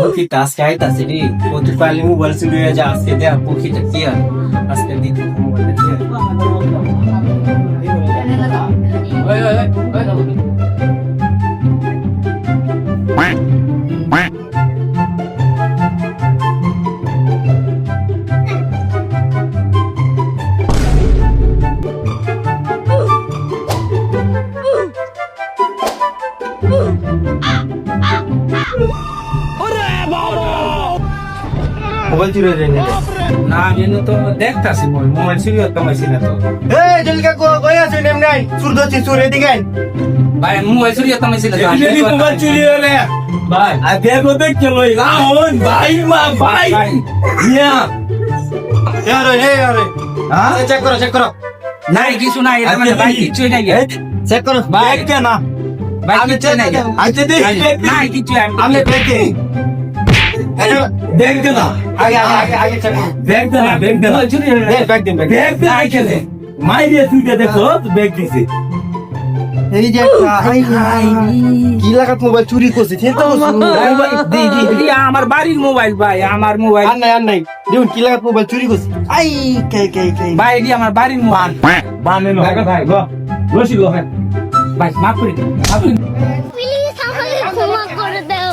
পক্ষীটা আজকে আইতাছে সেটি প্রতি পালি মোবাইল চুরি হয়ে যা আজকে দেয়া পক্ষীটা কি আজকে দিতে। মোবাইলটা দিয়ে মোবাইল চুরি হয়ে যায় না আমি তো দেখতাছি মোবাইল মোবাইল চুরি হতে পারছি না তো। এই জলকা কো কই আছে নেম নাই? চুর দছি চুর এদিকে ভাই মোবাইল চুরি হতে পারছি না মোবাইল চুরি হলে। ভাই। আর দেখো দেখতে লই রাউন ভাই মা ভাই। ইয়া। আরে এ আরে। হ্যাঁ? চেক করো চেক করো। নাই কিছু নাই এটা মানে ভাই কিছুই নাই। চেক করো। ভাই। দেখতে না। ভাই কিছুই নাই। আচ্ছা দেখ। নাই কিছু আমি দেখি। দেখতে না। আগে না না। চুরি হয়ে দে ব্যাগ দিন ব্যাগ দেখতে আইছে মাই দিয়ে দেখো ব্যাগ দিছে। এই যে হাই হাই। কি লাগাত মোবাইল চুরি করছে ঠিক তো দি দি দি। আমার বাড়ির মোবাইল ভাই আমার মোবাইল। আর নাই আর নাই। দেখুন কি লাগাত মোবাইল চুরি করছে আই কে কে কে। ভাই এটি আমার বাড়ির মোবাইল। বানে নো ভাই গো। রশি গো ভাই ভাই মাফ করে মাফ করে দাও।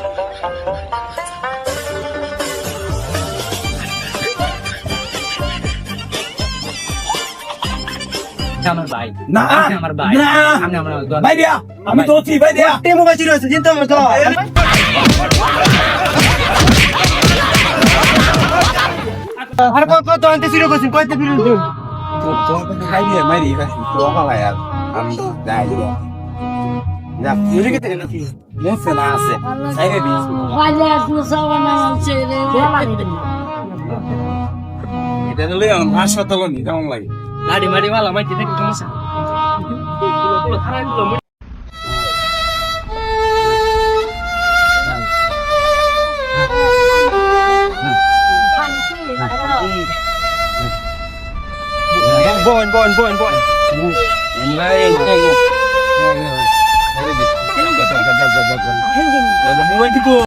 আমার ভাই। না। আপনি আমার ভাই। না। আপনি আমার ভাই দিয়া আমি তো ভাই দিয়া। চিন্তা করো আর কত কত আনতে কয়তে ভালো আপনি এটা আমার নি কেমন লাগে। গাড়ি মাড়ি মালা মাইতে দেখি সমস্যা বোন বোন বোন বোন মোবাইল